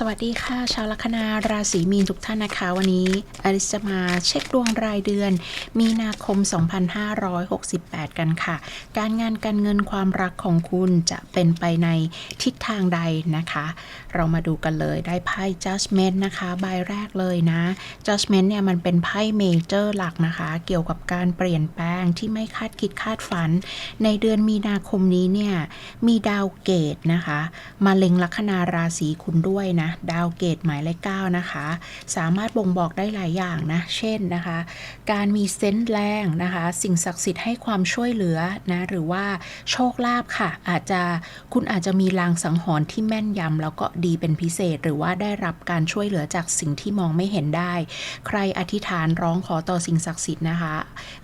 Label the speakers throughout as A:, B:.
A: สวัสดีค่ะ ชาวลัคนาราศีมีนทุกท่านนะคะ วันนี้อลิสจะมาเช็คดวงรายเดือน มีนาคม 2568 กันค่ะ การงานการเงินความรักของคุณจะเป็นไปในทิศทางใดนะคะ เรามาดูกันเลยได้ไพ่ Judgment นะคะใบแรกเลยนะ Judgment เนี่ยมันเป็นไพ่เมเจอร์หลักนะคะ เกี่ยวกับการเปลี่ยนแปลงที่ไม่คาดคิดคาดฝัน ในเดือนมีนาคมนี้เนี่ยมีดาวเกตนะคะ มาเล็งลัคนาราศีคุณด้วยนะดาวเกตหมายเลข9นะคะ สามารถบ่งบอกได้หลายอย่างนะ เช่นนะคะ การมีเซนส์แรงนะคะ สิ่งศักดิ์สิทธิ์ให้ความช่วยเหลือนะหรือว่าโชคลาภค่ะ อาจจะคุณอาจจะมีลางสังหรณ์ที่แม่นยำแล้วก็ดีเป็นพิเศษ หรือว่าได้รับการช่วยเหลือจากสิ่งที่มองไม่เห็นได้ ใครอธิษฐานร้องขอต่อสิ่งศักดิ์สิทธิ์นะคะ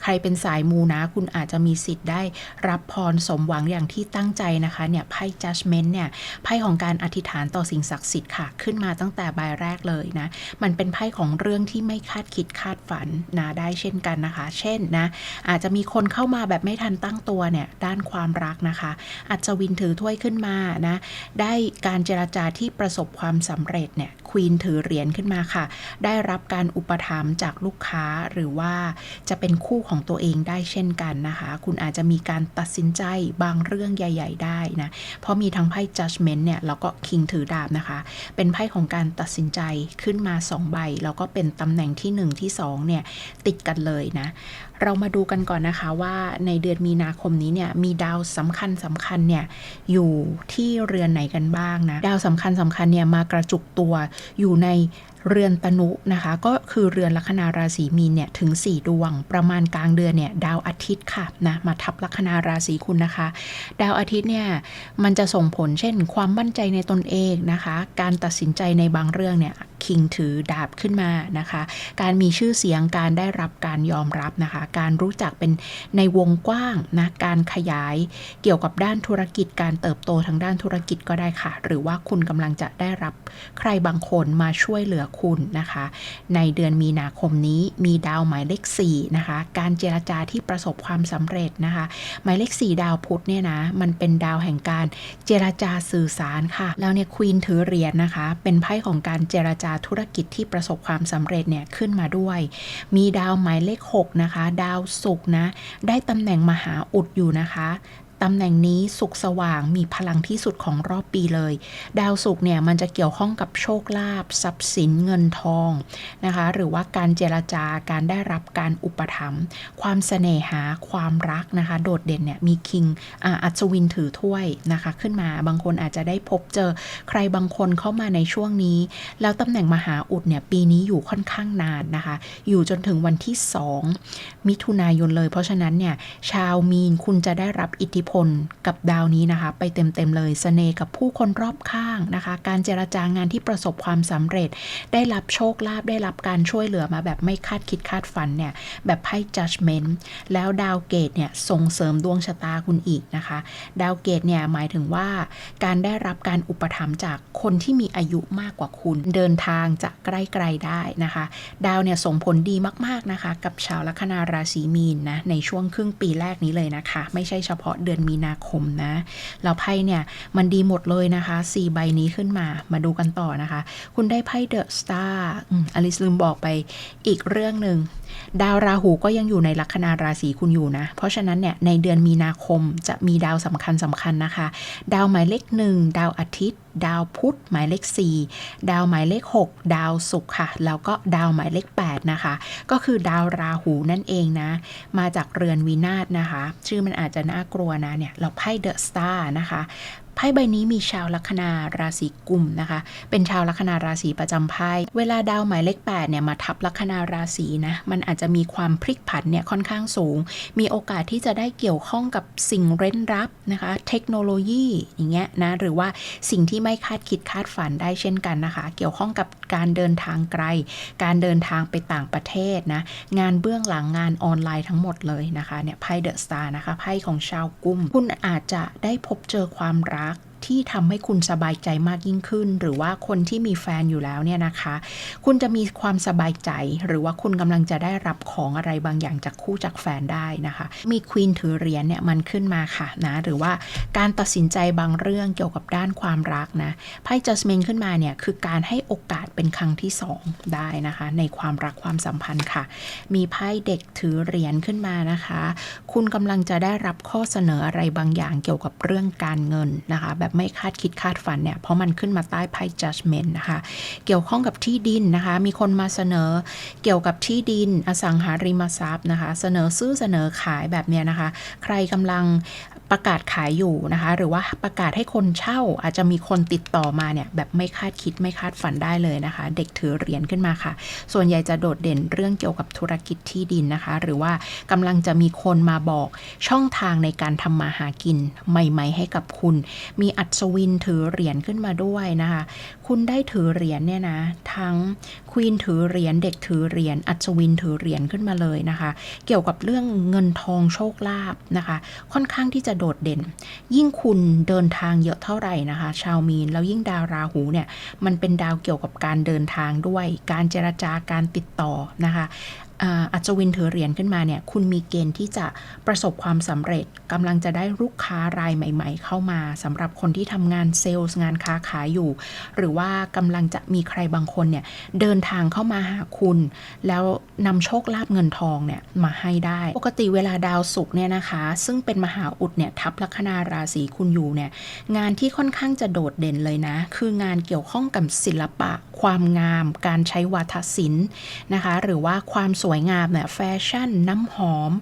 A: ใครเป็นสายมูนะ คุณอาจจะมีสิทธิ์ได้รับพรสมหวังอย่างที่ตั้งใจนะคะเนี่ยไพ่ judgment เนี่ยไพ่ของการอธิษฐานต่อสิ่งศักดิ์สิทธิ์ค่ะขึ้นมาตั้งแต่ใบแรกเลยนะ มันเป็นไพ่ของเรื่องที่ไม่คาดคิดคาดฝันนะได้เช่นกันนะคะ เช่นนะ อาจจะมีคนเข้ามาแบบไม่ทันตั้งตัวเนี่ย ด้านความรักนะคะ อัศวินถือถ้วยขึ้นมานะ ได้การเจรจาที่ประสบความสำเร็จเนี่ย ควีนถือเหรียญขึ้นมาค่ะ ได้รับการอุปถัมภ์จากลูกค้าหรือว่าจะเป็นคู่ของตัวเองได้เช่นกันนะคะ คุณอาจจะมีการตัดสินใจบางเรื่องใหญ่ ๆ ได้นะ เพราะมีทั้งไพ่ judgment เนี่ย แล้วก็ king ถือดาบนะคะเป็นไพ่ของการตัดสินใจขึ้นมา 2 ใบ แล้วก็เป็นตำแหน่งที่ 1 ที่ 2 เนี่ย ติดกันเลยนะ เรามาดูกันก่อนนะคะว่าในเดือนมีนาคมนี้เนี่ย มีดาวสำคัญสำคัญเนี่ย อยู่ที่เรือนไหนกันบ้างนะ ดาวสำคัญสำคัญเนี่ยมากระจุกตัวอยู่ใน เรือนตนุนะคะ ก็คือเรือนลัคนาราศีมีนเนี่ยถึง 4 ดวง ประมาณกลางเดือนเนี่ยดาวอาทิตย์ค่ะนะมาทับลัคนาราศีคุณนะคะ ดาวอาทิตย์เนี่ยมันจะส่งผลเช่น ความมั่นใจในตนเองนะคะ การตัดสินใจในบางเรื่องเนี่ย คิงถือดาบขึ้นมานะคะ การมีชื่อเสียงการได้รับการยอมรับนะคะ การรู้จักเป็นในวงกว้างนะการขยายเกี่ยวกับด้านธุรกิจ การเติบโตทางด้านธุรกิจก็ได้ค่ะ หรือว่าคุณกำลังจะได้รับใครบางคนมาช่วยเหลือคุณนะคะ ในเดือนมีนาคมนี้มีดาวหมายเลข4นะคะ การเจรจาที่ประสบความสำเร็จนะคะ หมายเลข 4 ดาวพุธเนี่ยนะมันเป็นดาวแห่งการเจรจาสื่อสารค่ะ แล้วเนี่ยควีนถือเหรียญนะคะ เป็นไพ่ของการเจรจาธุรกิจที่ประสบความสำเร็จเนี่ยขึ้นมาด้วย มีดาวหมายเลข 6 นะคะ ดาวศุกร์นะ ได้ตำแหน่งมหาอุดอยู่นะคะ ตำแหน่งนี้สุขสว่างมีพลังที่สุดของรอบปีเลย ดาวศุกเนี่ยมันจะเกี่ยวข้องกับโชคลาภทรัพย์สินเงินทองนะคะ หรือว่าการเจรจาการได้รับการอุปถัมภ์ความเสน่หาความรักนะคะ โดดเด่นเนี่ยมีคิงอัศวินถือถ้วยนะคะ ขึ้นมาบางคนอาจจะได้พบเจอใครบางคนเข้ามาในช่วงนี้ แล้วตำแหน่งมหาอุดเนี่ยปีนี้อยู่ค่อนข้างนานนะคะ อยู่จนถึงวันที่ 2 มิถุนายนเลย เพราะฉะนั้นเนี่ยชาวมีนคุณจะได้รับอิทธิพลกับดาวนี้นะคะ ไปเต็มๆเลยสเสน่ห์กับผู้คนรอบข้างนะคะ การเจรจางานที่ประสบความสำเร็จ ได้รับโชคลาภได้รับการช่วยเหลือมาแบบไม่คาดคิดคาดฝันเนี่ยแบบไพ่ judgment แล้วดาวเกตเนี่ยส่งเสริมดวงชะตาคุณอีกนะคะ ดาวเกตเนี่ยหมายถึงว่าการได้รับการอุปถัมภ์จากคนที่มีอายุมากกว่าคุณ เดินทางจะใกล้ไกลได้นะคะ ดาวเนี่ยส่งผลดีมากๆนะคะ กับชาวลัคนาราศีมีนนะในช่วงครึ่งปีแรกนี้เลยนะคะ ไม่ใช่เฉพาะเดือนมีนาคมนะ แล้วไพ่เนี่ยมันดีหมดเลยนะคะ 4 ใบนี้ขึ้นมา มาดูกันต่อนะคะ คุณได้ไพ่เดอะสตาร์อลิสลืมบอกไปอีกเรื่องหนึ่งดาวราหูก็ยังอยู่ในลัคนาราศีคุณอยู่นะ เพราะฉะนั้นเนี่ยในเดือนมีนาคมจะมีดาวสำคัญสำคัญนะคะ ดาวหมายเลขหนึ่งดาวอาทิตย์ดาวพุธหมายเลข 4 ดาวหมายเลข 6 ดาวศุกร์ค่ะ แล้วก็ดาวหมายเลข 8 นะคะ ก็คือดาวราหูนั่นเองนะ มาจากเรือนวินาศนะคะ ชื่อมันอาจจะน่ากลัวนะเนี่ย เราไพ่เดอะสตาร์นะคะ ไพ่ใบนี้มีชาวลัคนาราศีกุมนะคะ เป็นชาวลัคนาราศีประจำไพ่ เวลาดาวหมายเลข8เนี่ยมาทับลัคนาราศีนะ มันอาจจะมีความพลิกผันเนี่ยค่อนข้างสูง มีโอกาสที่จะได้เกี่ยวข้องกับสิ่งเร้นลับนะคะ เทคโนโลยีอย่างเงี้ยนะ หรือว่าสิ่งที่ไม่คาดคิดคาดฝันได้เช่นกันนะคะ เกี่ยวข้องกับการเดินทางไกล การเดินทางไปต่างประเทศนะ งานเบื้องหลังงานออนไลน์ทั้งหมดเลยนะคะ เนี่ยไพ่เดอะสตาร์นะคะ ไพ่ของชาวกุม คุณอาจจะได้พบเจอความรักรัก ที่ทำให้คุณสบายใจมากยิ่งขึ้น หรือว่าคนที่มีแฟนอยู่แล้วเนี่ยนะคะ คุณจะมีความสบายใจ หรือว่าคุณกำลังจะได้รับของอะไรบางอย่างจากคู่จากแฟนได้นะคะ มีควีนถือเหรียญเนี่ยมันขึ้นมาค่ะนะหรือว่าการตัดสินใจบางเรื่องเกี่ยวกับด้านความรักนะไพ่ Judgment ขึ้นมาเนี่ยคือการให้โอกาสเป็นครั้งที่สองได้นะคะ ในความรักความสัมพันธ์ค่ะ มีไพ่เด็กถือเหรียญขึ้นมานะคะ คุณกำลังจะได้รับข้อเสนออะไรบางอย่างเกี่ยวกับเรื่องการเงินนะคะ แบบไม่คาดคิดคาดฝันเนี่ย เพราะมันขึ้นมาใต้ไพ่ judgment นะคะ เกี่ยวข้องกับที่ดินนะคะ มีคนมาเสนอเกี่ยวกับที่ดินอสังหาริมทรัพย์นะคะ เสนอซื้อเสนอขายแบบเนี้ยนะคะ ใครกำลัง ประกาศขายอยู่นะคะ หรือว่าประกาศให้คนเช่าอาจจะมีคนติดต่อมาเนี่ยแบบไม่คาดคิดไม่คาดฝันได้เลยนะคะ เด็กถือเหรียญขึ้นมาค่ะ ส่วนใหญ่จะโดดเด่นเรื่องเกี่ยวกับธุรกิจที่ดินนะคะ หรือว่ากำลังจะมีคนมาบอกช่องทางในการทำมาหากินใหม่ ๆ ให้กับคุณ มีอัศวินถือเหรียญขึ้นมาด้วยนะคะ คุณได้ถือเหรียญเนี่ยนะทั้ง ควีนถือเหรียญเด็กถือเหรียญอัศวินถือเหรียญขึ้นมาเลยนะคะ เกี่ยวกับเรื่องเงินทองโชคลาภนะคะ ค่อนข้างที่จะโดดเด่น ยิ่งคุณเดินทางเยอะเท่าไหร่นะคะ ชาวมีนแล้วยิ่งดาวราหูเนี่ยมันเป็นดาวเกี่ยวกับการเดินทางด้วย การเจรจาการติดต่อนะคะ อ่าอัศวินถือเหรียญขึ้นมาเนี่ยคุณมีเกณฑ์ที่จะประสบความสำเร็จกำลังจะได้ลูกค้ารายใหม่ ๆ เข้ามาสำหรับคนที่ทำงานเซลล์งานค้าขายอยู่ หรือว่ากำลังจะมีใครบางคนเนี่ยเดินทางเข้ามาหาคุณ แล้วนำโชคลาภเงินทองเนี่ยมาให้ได้ ปกติเวลาดาวศุกร์เนี่ยนะคะ ซึ่งเป็นมหาอุดเนี่ยทับลัคนาราศีคุณอยู่เนี่ยงานที่ค่อนข้างจะโดดเด่นเลยนะ คืองานเกี่ยวข้องกับศิลปะ ความงาม การใช้วาทศิลป์นะคะ หรือว่าความสวยวยงามเนี่ยแฟชั่น น้ำหอม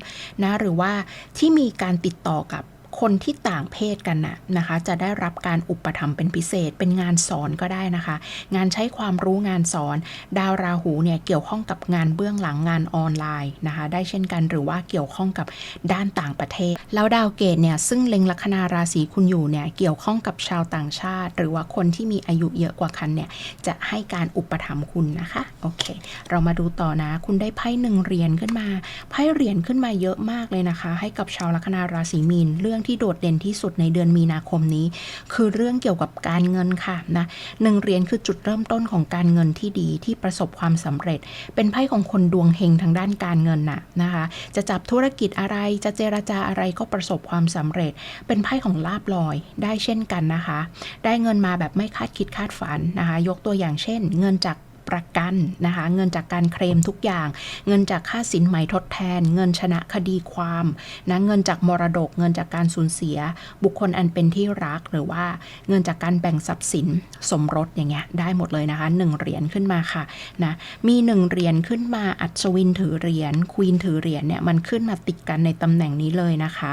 A: นะหรือว่าที่มีการติดต่อกับ คนที่ต่างเพศกันน่ะนะคะ จะได้รับการอุปถัมภ์เป็นพิเศษ เป็นงานสอนก็ได้นะคะ งานใช้ความรู้งานสอน ดาวราหูเนี่ยเกี่ยวข้องกับงานเบื้องหลังงานออนไลน์นะคะ ได้เช่นกันหรือว่าเกี่ยวข้องกับด้านต่างประเทศ แล้วดาวเกตเนี่ยซึ่งเล็งลัคนาราศีคุณอยู่เนี่ยเกี่ยวข้องกับชาวต่างชาติ หรือว่าคนที่มีอายุเยอะกว่าคันเนี่ยจะให้การอุปถัมภ์คุณนะคะโอเค เรามาดูต่อนะ คุณได้ไพ่หนึ่งเหรียญขึ้นมาไพ่เหรียญขึ้นมาเยอะมากเลยนะคะ ให้กับชาวลัคนาราศีมีนเรื่องที่ที่โดดเด่นที่สุดในเดือนมีนาคมนี้ คือเรื่องเกี่ยวกับการเงินค่ะนะหนึ่งเหรียญคือจุดเริ่มต้นของการเงินที่ดีที่ประสบความสำเร็จ เป็นไพ่ของคนดวงเฮงทางด้านการเงินน่ะนะคะ จะจับธุรกิจอะไรจะเจรจาอะไรก็ประสบความสำเร็จ เป็นไพ่ของลาบลอยได้เช่นกันนะคะ ได้เงินมาแบบไม่คาดคิดคาดฝันนะคะ ยกตัวอย่างเช่น เงินจาก ประกันนะคะ เงินจากการเคลมทุกอย่าง เงินจากค่าสินไหมทดแทน เงินชนะคดีความนะเงินจากมรดก เงินจากการสูญเสีย บุคคลอันเป็นที่รักหรือว่าเงินจากการแบ่งทรัพย์สินสมรสอย่างเงี้ยได้หมดเลยนะคะหนึ่งเหรียญขึ้นมาค่ะนะมีหนึ่งเหรียญขึ้นมาอัศวินถือเหรียญควีนถือเหรียญเนี่ยมันขึ้นมาติดกันในตำแหน่งนี้เลยนะคะ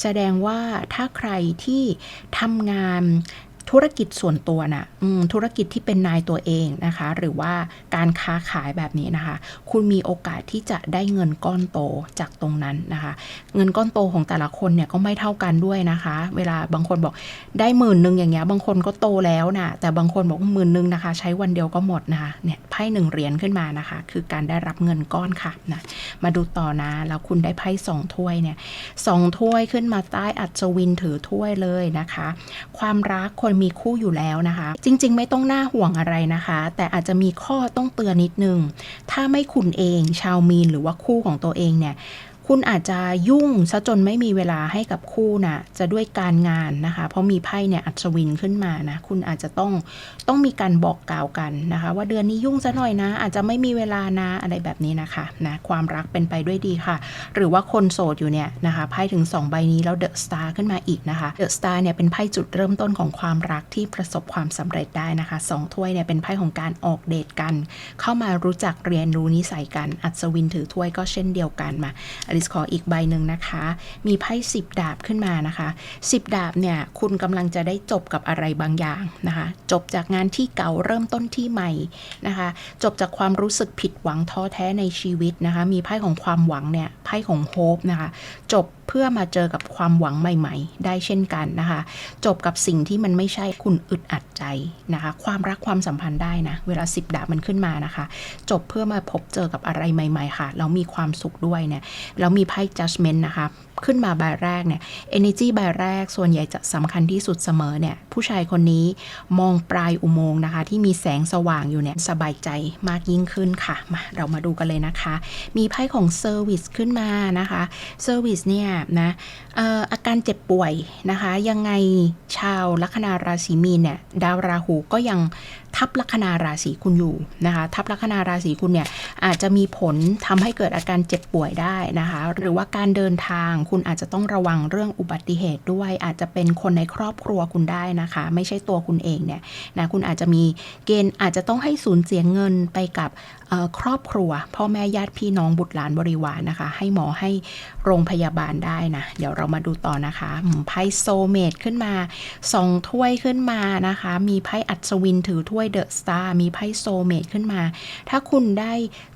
A: แสดงว่าถ้าใครที่ทำงาน ธุรกิจส่วนตัวนะ่ะธุรกิจที่เป็นนายตัวเองนะคะ หรือว่าการค้าขายแบบนี้นะคะ คุณมีโอกาสที่จะได้เงินก้อนโตจากตรงนั้นนะคะ เงินก้อนโตของแต่ละคนเนี่ยก็ไม่เท่ากันด้วยนะคะ เวลาบางคนบอกได้หมื่นหนึ่งอย่างเงี้ยบางคนก็โตแล้วนะแต่บางคนบอกหมื่นหนึ่งนะคะ ใช้วันเดียวก็หมดนะคะเนี่ยไพ่หนึ่งเหรียญขึ้นมานะคะ คือการได้รับเงินก้อนค่ะนะมาดูต่อนะแล้วคุณได้ไพ่สองถ้วยเนี่ยสองถ้วยขึ้นมาใต้อัศวินถือถ้วยเลยนะคะ ความรักคนมีคู่อยู่แล้วนะคะ จริง ๆ ไม่ต้องน่าห่วงอะไรนะคะ แต่อาจจะมีข้อต้องเตือนนิดนึง ถ้าไม่คุณเอง ชาวมีนหรือว่าคู่ของตัวเองเนี่ย คุณอาจจะยุ่งซะจนไม่มีเวลาให้กับคู่นะจะด้วยการงานนะคะ เพราะมีไพ่เนี่ยอัศวินขึ้นมานะ คุณอาจจะต้องต้องมีการบอกกล่าวกันนะคะ ว่าเดือนนี้ยุ่งซะหน่อยนะ อาจจะไม่มีเวลานะอะไรแบบนี้นะคะนะความรักเป็นไปด้วยดีค่ะ หรือว่าคนโสดอยู่เนี่ยนะคะไพ่ถึง 2 ใบนี้แล้วเดอะสตาร์ขึ้นมาอีกนะคะเดอะสตาร์เนี่ยเป็นไพ่จุดเริ่มต้นของความรักที่ประสบความสำเร็จได้นะคะสองถ้วยเนี่ยเป็นไพ่ของการออกเดทกัน เข้ามารู้จักเรียนรู้นิสัยกันอัศวินถือถ้วยก็เช่นเดียวกันมาริสขออีกใบหนึ่งนะคะ มีไพ่สิบดาบขึ้นมานะคะสิบดาบเนี่ยคุณกำลังจะได้จบกับอะไรบางอย่างนะคะ จบจากงานที่เก่าเริ่มต้นที่ใหม่นะคะ จบจากความรู้สึกผิดหวังท้อแท้ในชีวิตนะคะ มีไพ่ของความหวังเนี่ยไพ่ของโฮปนะคะ จบเพื่อมาเจอกับความหวังใหม่ ๆ ได้เช่นกันนะคะ จบกับสิ่งที่มันไม่ใช่คุณอึดอัดใจนะคะ ความรักความสัมพันธ์ได้นะ เวลาสิบดาบมันขึ้นมานะคะ จบเพื่อมาพบเจอกับอะไรใหม่ ๆ ค่ะ เรามีความสุขด้วยเนี่ยเรามีไพ่ judgment นะคะ ขึ้นมาใบแรกเนี่ย energy ใบแรกส่วนใหญ่จะสำคัญที่สุดเสมอเนี่ย ผู้ชายคนนี้มองปลายอุโมงค์นะคะ ที่มีแสงสว่างอยู่เนี่ย สบายใจมากยิ่งขึ้นค่ะมาเรามาดูกันเลยนะคะ มีไพ่ของเซอร์วิสขึ้นมานะคะเซอร์วิสเนี่ยนะเอ่ออาการเจ็บป่วยนะคะ ยังไงชาวลัคนาราศีมีนเนี่ย ดาวราหูก็ยัง ทับลัคนาราศีคุณอยู่นะคะ ทับลัคนาราศีคุณเนี่ยอาจจะมีผลทำให้เกิดอาการเจ็บป่วยได้นะคะ หรือว่าการเดินทางคุณอาจจะต้องระวังเรื่องอุบัติเหตุด้วย อาจจะเป็นคนในครอบครัวคุณได้นะคะ ไม่ใช่ตัวคุณเองเนี่ยนะคุณอาจจะมีเกณฑ์อาจจะต้องให้สูญเสียเงินไปกับครอบครัว พ่อแม่ญาติพี่น้องบุตรหลานบริวารนะคะ ให้หมอให้โรงพยาบาลได้นะ เดี๋ยวเรามาดูต่อนะคะไพ่โซเมดขึ้นมาสองถ้วยขึ้นมานะคะ มีไพ่อัศวินถือถ้วยเดอะสตาร์มีไพ่โซเมดขึ้นมา ถ้าคุณได้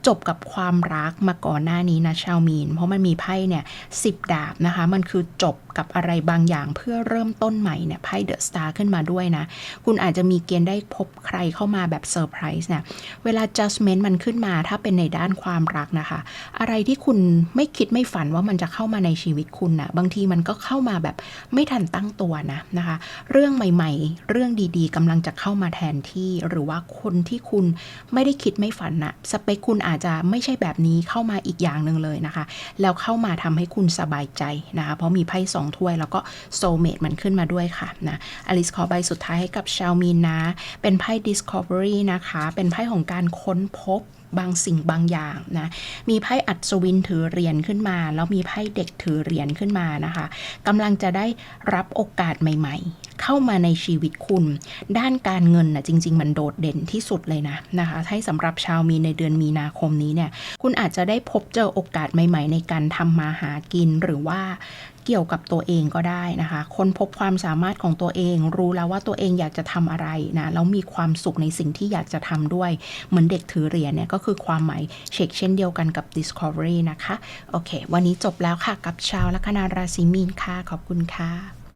A: จบกับความรักมาก่อนหน้านี้นะชาวมีน เพราะมันมีไพ่เนี่ยสิบดาบนะคะ มันคือจบกับอะไรบางอย่างเพื่อเริ่มต้นใหม่เนี่ยไพ่เดอะสตาร์ขึ้นมาด้วยนะ คุณอาจจะมีเกณฑ์ได้พบใครเข้ามาแบบเซอร์ไพรส์เนี่ยเวลา judgment มันขึ้นมาถ้าเป็นในด้านความรักนะคะ อะไรที่คุณไม่คิดไม่ฝันว่ามันจะเข้ามาในชีวิตคุณนะบางทีมันก็เข้ามาแบบไม่ทันตั้งตัวนะนะคะ เรื่องใหม่ ๆ เรื่องดีๆกำลังจะเข้ามาแทนที่หรือว่าคนที่คุณไม่ได้คิดไม่ฝันนะสเปคคุณอาจจะไม่ใช่แบบนี้เข้ามาอีกอย่างหนึ่งเลยนะคะ แล้วเข้ามาทำให้คุณสบายใจนะคะ เพราะมีไพ่สองถ้วย แล้วก็โซเมตมันขึ้นมาด้วยค่ะนะอลิสขอใบสุดท้ายให้กับชาวมีนนะ เป็นไพ่ discovery นะคะ เป็นไพ่ของการค้นพบบางสิ่งบางอย่างนะ มีไพ่อัศวินถือเหรียญขึ้นมา แล้วมีไพ่เด็กถือเหรียญขึ้นมานะคะกำลังจะได้รับโอกาสใหม่ ๆ เข้ามาในชีวิตคุณ ด้านการเงินนะจริง ๆ มันโดดเด่นที่สุดเลยนะนะคะให้สำหรับชาวมีในเดือนมีนาคมนี้เนี่ยคุณอาจจะได้พบเจอโอกาสใหม่ ๆ ในการทำมาหากินหรือว่าเกี่ยวกับตัวเองก็ได้นะคะคนพบความสามารถของตัวเอง รู้แล้วว่าตัวเองอยากจะทำอะไรนะแล้วมีความสุขในสิ่งที่อยากจะทำด้วย เหมือนเด็กถือเหรียญเนี่ยก็คือความหมายเช็คเช่นเดียวกันกับ Discovery นะคะ โอเค วันนี้จบแล้วค่ะกับชาวลัคนาราศีมีนค่ะ ขอบคุณค่ะ